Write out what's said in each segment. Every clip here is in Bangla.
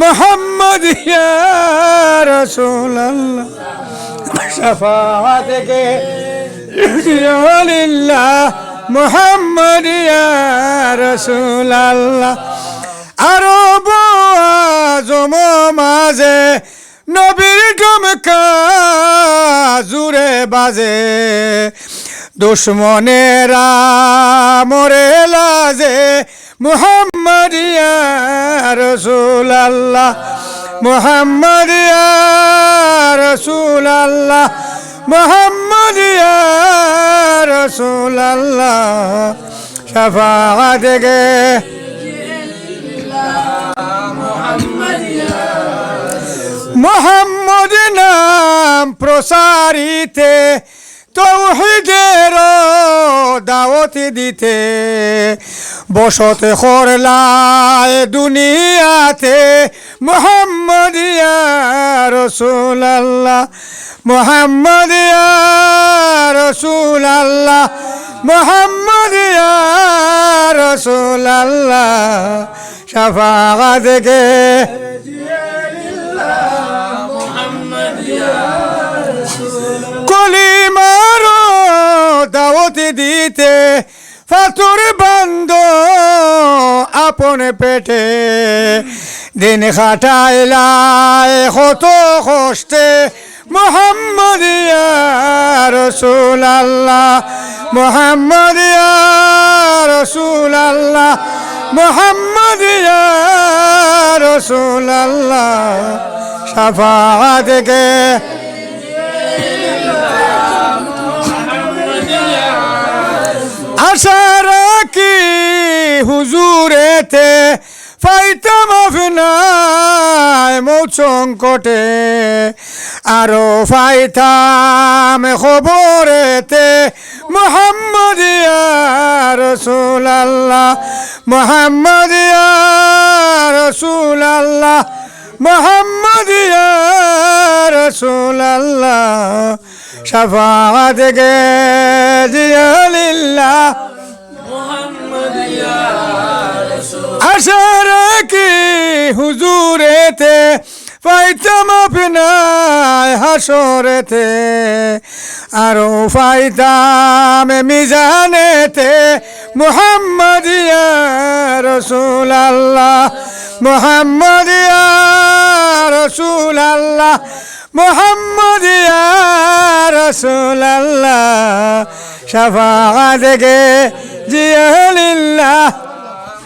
মোহাম্মদ রাসূলুল্লাহ। শাফাআতকে লিল্লাহ মোহাম্মদ রাসূলুল্লাহ। আরব আজম মাঝে নবীর টমকা জুড়ে বাজে। দুশ্মনেরা মরে লাজে মুহাম্মদ ইয়া রসুল আল্লাহ মুহাম্মদ ইয়া রসুল আল্লাহ মুহাম্মদ ইয়া রসুল আল্লাহ শাফাআত গে। মোহাম্মদ নাম প্রসারিতে তৌহিদের দাওয়াত দিতে। বসত করলায় দুনিয়াতে মোহাম্মদ ইয়া রসুল আল্লাহ মোহাম্মদ ইয়া রসুল আল্লাহ মোহাম্মদ ইয়া রসুল আল্লাহ শাফাআত গে দাওয়াত দিতে, ফাতুর বান্দ আপন পেটে। দিন খাটাইলায় কত কষ্টে মোহাম্মদ ইয়া রসুল আল্লাহ মোহাম্মদ ইয়া রসুল আল্লাহ মোহাম্মদ ইয়া রসুল আল্লাহ শাফাআত কে আশা রাখি হুজুরেতে? ফাইতাম আফনায় মৌচঙ্কটে আরও ফাইতাম খবরেতে মোহাম্মদ রসুল আল্লাহ মোহাম্মদ রসুল আল্লাহ মোহাম্মদ রসুল আল্লাহ শাফাআত গে জিয়ালিল্লাহ আশা রাখি হুজুরেতে পাইতাম আপনায় হাসরেতে, আরও পাইতাম মিজানেতে, মোহাম্মদ রসুল আল্লাহ মোহাম্মদ রসুল আল্লাহ محمد يا رسول الله شفاعتك جيه لله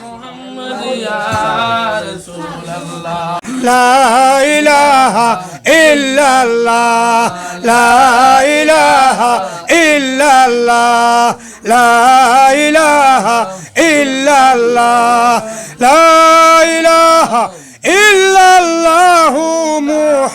محمد يا رسول الله. لا إله إلا الله لا إله إلا الله لا إله إلا الله لا إله إلا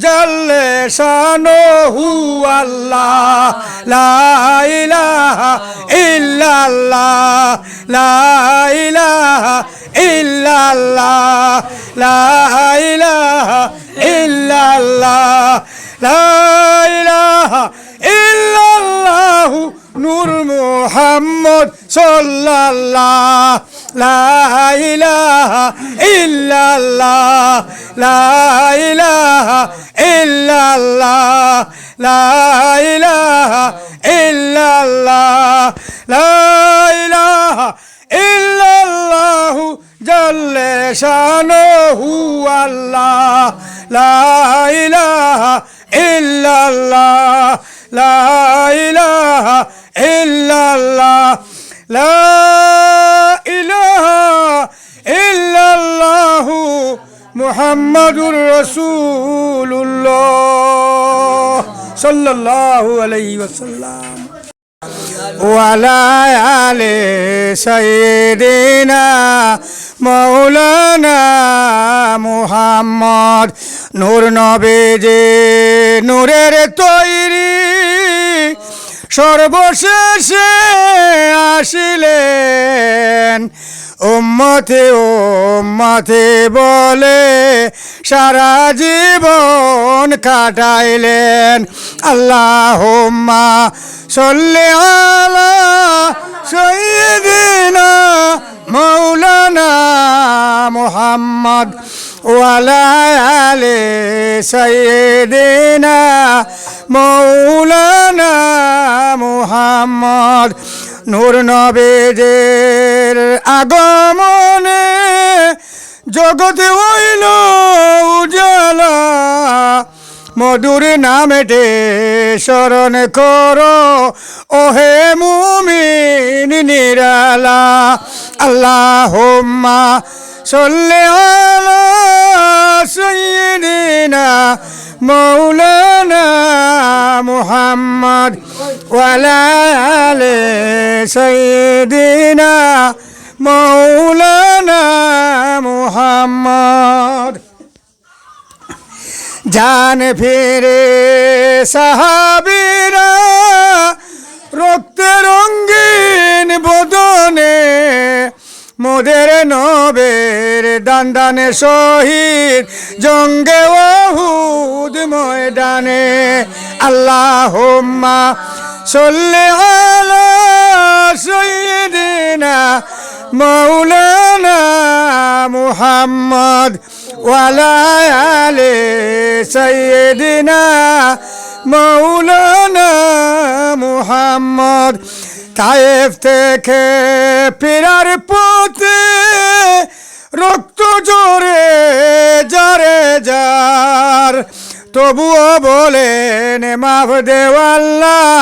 জল্লে শানো হু আল্লাহ লা ইলাহা ইল্লাল্লাহ লা ইলাহা ইল্লাল্লাহ লা ইলাহা নূর মুহাম্মদ সাল্লাল্লাহ, লা ইলাহা ইল্লাল্লাহ, লা ইলাহা ইল্লাল্লাহ, লা ইলাহা ইল্লাল্লাহ, লা ইলাহা শানহু আল্লাহ লা ইলাহা إلا الله لا إله إلا الله لا إله إلا الله لا إله إلا الله جل شانه الله لا إله إلا الله لا إله إلا الله لا إله إلا الله محمد رسول الله সাল্লাল্লাহু আলাইহি ওয়াসাল্লাম وعلى آل سيدنا مولانا মুহাম্মদ নূর নবে যে নূরের তৈরি সর্বশেষে আসিলেন উম্মতে উম্মতে বলে, সারা জীবন কাটাইলেন। আল্লাহ সল্লে আলা মৌলানা মুহাম্মদ ওয়ালা আলে সৈয়দিনা মৌলানা মুহাম্মদ। নূর নবেজের আগমনে জগতে হইল উজালা মধুর নামে নামেটে স্মরণ করো, ওহে মুমিন নিরালা। আল্লাহ সল্লে আলা সৈয়দিনা মৌলানা মুহাম্মদ ওয়ালা আলে সৈয়দিনা মৌলানা মুহাম্মদ। জান ফিরে সাহাবিরা রক্তে রঙ্গিন বদনে মোদের নবের দান দানে শহীদ, জঙ্গে ওহুদ ময়দানে। আল্লাহ সল্লে আলা সৈয়দিনা মৌলানা মুহাম্মদ ওয়ালা আলে সৈয়দিনা মৌলানা মুহাম্মদ। তায়েফ থেকে ফিরার পথে রক্ত জোরে জারে যার। তবুও বলেন, মাফ দেওয়াল্লাহ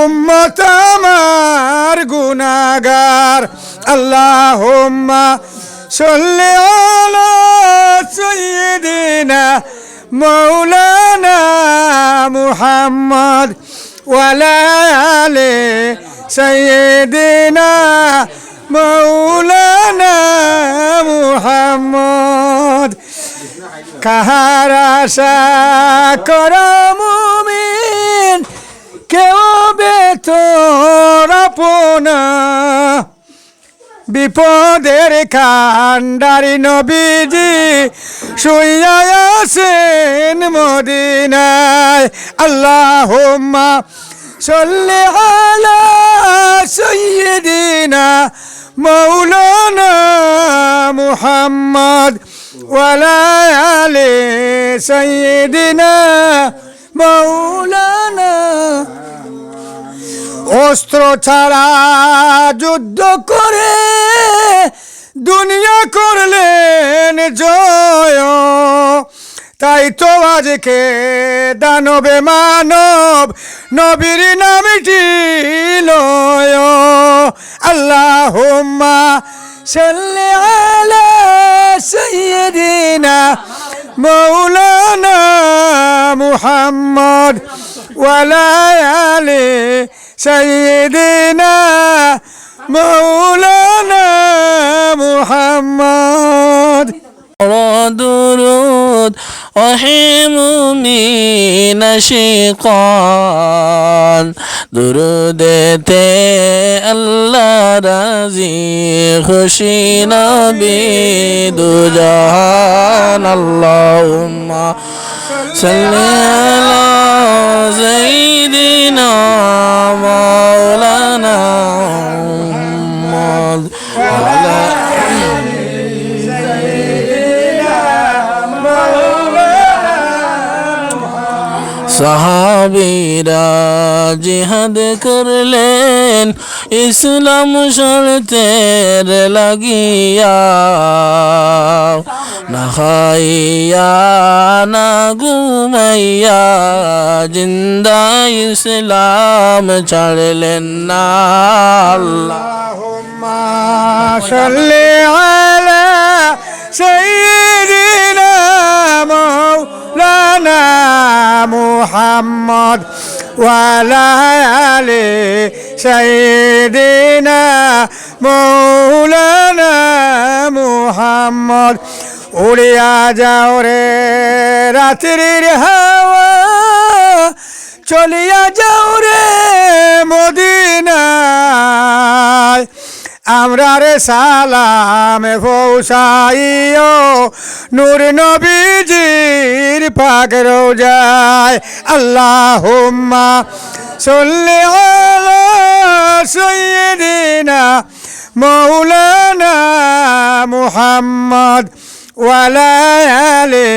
উম্মত আমার গুনাগার আল্লাহ সল্লে আলা মৌলানা মুহাম্মদ ওয়ালা সৈয়দিনা মৌলানা মুহাম্মদ। কাহার আশা কর মুমিন, কেউ বেতর আপনা। বিপদের কান্ডারি নবীজি শুইয়া আছেন মদিনায়। আল্লাহুম্মা সল্লি আলা সাইয়্যিদিনা মাওলানা মুহাম্মদ ওয়ালা আলি সাইয়্যিদিনা মাওলানা অস্ত্র ছাড়া যুদ্ধ করে দুনিয়া করলেন জয়। তাই তো আজকে দানবে মানব নবীর নামটি লয় আল্লাহ সাল্লি আলা সাইয়্যিদিনা মৌলানা মুহাম্মদ ওয়ালা আলি সাইয়্যিদিনা মৌলানা মুহাম্মদ। درود رحم من শিকান দুরুদেতে আল্লাহ রাজি খুশি নবী দুজাহান আল্লাহুম্মা সাল্লি আলা সাইয়্যিদিনা মাওলানা মুহাম্মদ ওয়া সাহাবিরা জিহাদ করলেন, ইসলাম শর্তের লাগিয়া। নাহাইয়া, না ঘুমাইয়া, জিন্দা ইসলাম ছাড়লেন না। আল্লাহ সাল্লি وعلى آل سيدنا مولانا محمد উড়িয়া যাও রে রাত্রির হাওয়া চলিয়া যাও রে মদিনায় আমরা রে সালামে পৌঁছাইও নূর নবীজির পাক রোজায়। আল্লাহুম্মা সল্লি আলা সাইয়্যিদিনা মুহাম্মদ ওয়ালা আলি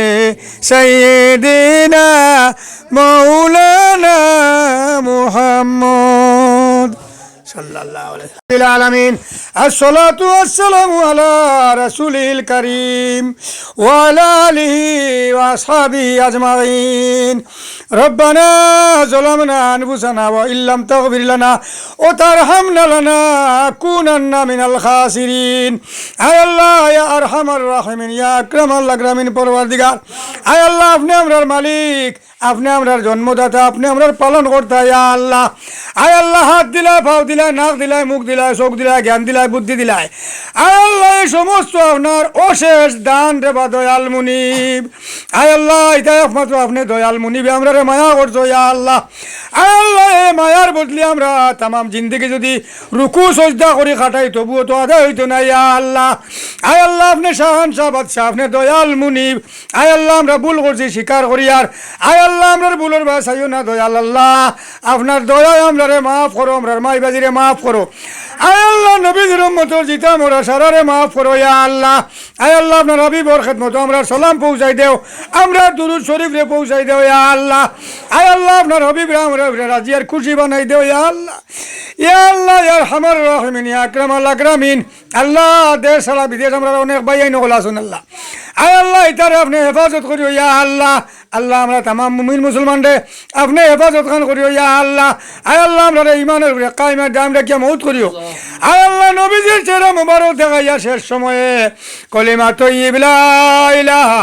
মৌলানা মুহাম্মদ। সাল্লাল্লাহু আলাইহি العالمين الصلاة والسلام على رسوله الكريم وعلى آله وأصحابه أجمعين ربنا ظلمنا أنفسنا وإن لم تغفر لنا وترحمنا لنكونن من الخاسرين أي الله يا أرحم الراحمين يا أكرم الأكرمين পরওয়ারদিগার আয় আল্লাহ আপনি আমরার মালিক আপনি আমরার জন্মদাতা আপনি আমরার পালন কর্তা ইয়া আল্লাহ আয় আল্লাহ হাত দিলায় পাও দিলায় নাক দিলায় মুখ দিলায় চোখ দিলায়, জ্ঞান দিলায়, বুদ্ধি দিলায়। আল্লাহ সমস্ত আপনার অশেষ দান রে বা দয়াল মুনিব। আয় আল্লাহ এটা একমাত্র আপনি দয়াল মুনিবে। আমরা রে মায়া করছ, ইয়া আল্লাহ। আয় আল্লাহ মায়ার বদলি আমরা তামাম জিন্দগি যদি রুকু, সজদা করে, খাটাই, তবুও তো আদায় হইতো না, ইয়া আল্লাহ। আয় আল্লাহ, আপনি শাহান শাহ বাদশাহ, আপনি দয়াল মুনিব। আয় আল্লাহ, আমরা ভুল করছি, স্বীকার করি আর। আয় আল্লাহ আমরার ভুলের বাসাইও না, দয়াল আল্লাহ। আপনার দয়ায় আমরা রে মাফ করো আমরার মাই বাজিরে মাফ করো। আয় আল্লাহ নবীজির মতো জিতা মোরা সারারে মাফ করো ইয়া আল্লাহ। আয় আল্লাহ, আপনার হাবিবর খেদমত আমরা সালাম পৌঁছাই দেও, আমরা দুরুদ শরীফ রে পৌঁছাই দেও ইয়া আল্লাহ। আয় আল্লাহ, আপনার হাবিব রে আমরা রাজি আর খুশি বানাই দেও ইয়া আল্লাহ। ইয়া আল্লাহ ইয়ার হামার রহমিন, ইয়া আকরাম আল্লাহ আকরামিন। আল্লাহ, দেশ সারা বিদেশ আমরা অনেক বাইয়াই নকল আসুন আল্লাহ। আয় আল্লাহ, ইতারে আপনি হেফাজত করিও ইয়া আল্লাহ। আল্লাহ আমরা তামাম মুমিন মুসলমান রে, আপনি হেফাজত খান করিও, ইয়া আল্লাহ। আয় আল্লাহ, আমরা ইমানের কাইমের দাম রেখে মৌত করিও। আয় আল্লাহ, নবীজির চেহারা মুবারক দেখাইয়া শেষ সময়ে কলিমা তৈয়িব, লা ইলাহা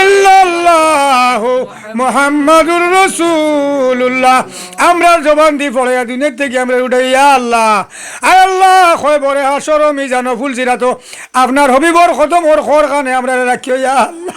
ইল্লাল্লাহু মুহাম্মাদুর রাসূলুল্লাহ। আমরা জবান দি পড়াইয়া দুনিয়ার থেকে আমরা উঠে ইয়া আল্লাহ। আয় আল্লাহ কয় বরে হাসর, মিজানো ফুল সিরাতো আপনার হবিবর খতম ওর খর কানে আমরা রাখিও, ইয়া আল্লাহ।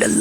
The. la.